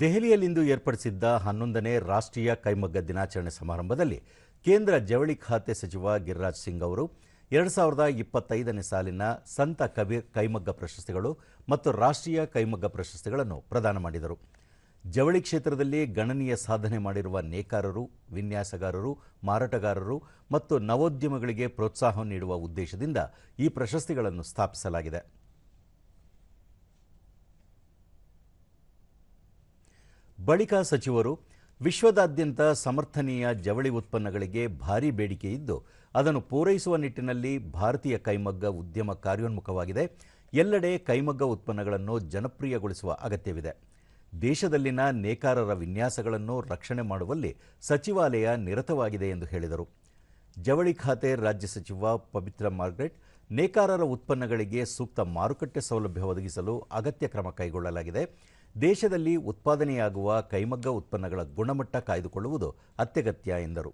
ದೆಹಲಿಯಲ್ಲಿಂದು ಏರ್ಪಡಿಸಿದ್ದ ಹನ್ನೊಂದನೇ ರಾಷ್ಟ್ರೀಯ ಕೈಮಗ್ಗ ದಿನಾಚರಣೆ ಸಮಾರಂಭದಲ್ಲಿ ಕೇಂದ್ರ ಜವಳಿ ಖಾತೆ ಸಚಿವ ಗಿರಿರಾಜ್ ಸಿಂಗ್ ಅವರು ಎರಡು ಸಾವಿರದ ಇಪ್ಪತ್ತೈದನೇ ಸಾಲಿನ ಸಂತ ಕಬೀರ್ ಕೈಮಗ್ಗ ಪ್ರಶಸ್ತಿಗಳು ಮತ್ತು ರಾಷ್ಟ್ರೀಯ ಕೈಮಗ್ಗ ಪ್ರಶಸ್ತಿಗಳನ್ನು ಪ್ರದಾನ ಮಾಡಿದರು. ಜವಳಿ ಕ್ಷೇತ್ರದಲ್ಲಿ ಗಣನೀಯ ಸಾಧನೆ ಮಾಡಿರುವ ನೇಕಾರರು, ವಿನ್ಯಾಸಗಾರರು, ಮಾರಾಟಗಾರರು ಮತ್ತು ನವೋದ್ಯಮಗಳಿಗೆ ಪ್ರೋತ್ಸಾಹ ನೀಡುವ ಉದ್ದೇಶದಿಂದ ಈ ಪ್ರಶಸ್ತಿಗಳನ್ನು ಸ್ಥಾಪಿಸಲಾಗಿದೆ. ಬಳಿಕ ಸಚಿವರು, ವಿಶ್ವದಾದ್ಯಂತ ಸಮರ್ಥನೀಯ ಜವಳಿ ಉತ್ಪನ್ನಗಳಿಗೆ ಭಾರೀ ಬೇಡಿಕೆ ಇದ್ದು, ಅದನ್ನು ಪೂರೈಸುವ ನಿಟ್ಟಿನಲ್ಲಿ ಭಾರತೀಯ ಕೈಮಗ್ಗ ಉದ್ಯಮ ಕಾರ್ಯೋನ್ಮುಖವಾಗಿದೆ. ಎಲ್ಲೆಡೆ ಕೈಮಗ್ಗ ಉತ್ಪನ್ನಗಳನ್ನು ಜನಪ್ರಿಯಗೊಳಿಸುವ ಅಗತ್ಯವಿದೆ. ದೇಶದಲ್ಲಿನ ನೇಕಾರರ ವಿನ್ಯಾಸಗಳನ್ನು ರಕ್ಷಣೆ ಮಾಡುವಲ್ಲಿ ಸಚಿವಾಲಯ ನಿರತವಾಗಿದೆ ಎಂದು ಹೇಳಿದರು. ಜವಳಿ ಖಾತೆ ರಾಜ್ಯ ಸಚಿವ ಪವಿತ್ರ ಮಾರ್ಗ್ರೆಟ್, ನೇಕಾರರ ಉತ್ಪನ್ನಗಳಿಗೆ ಸೂಕ್ತ ಮಾರುಕಟ್ಟೆ ಸೌಲಭ್ಯ ಒದಗಿಸಲು ಅಗತ್ಯ ಕ್ರಮ ಕೈಗೊಳ್ಳಲಾಗಿದೆ. ದೇಶದಲ್ಲಿ ಉತ್ಪಾದನೆಯಾಗುವ ಕೈಮಗ್ಗ ಉತ್ಪನ್ನಗಳ ಗುಣಮಟ್ಟ ಕಾಯ್ದುಕೊಳ್ಳುವುದು ಅತ್ಯಗತ್ಯ ಎಂದರು.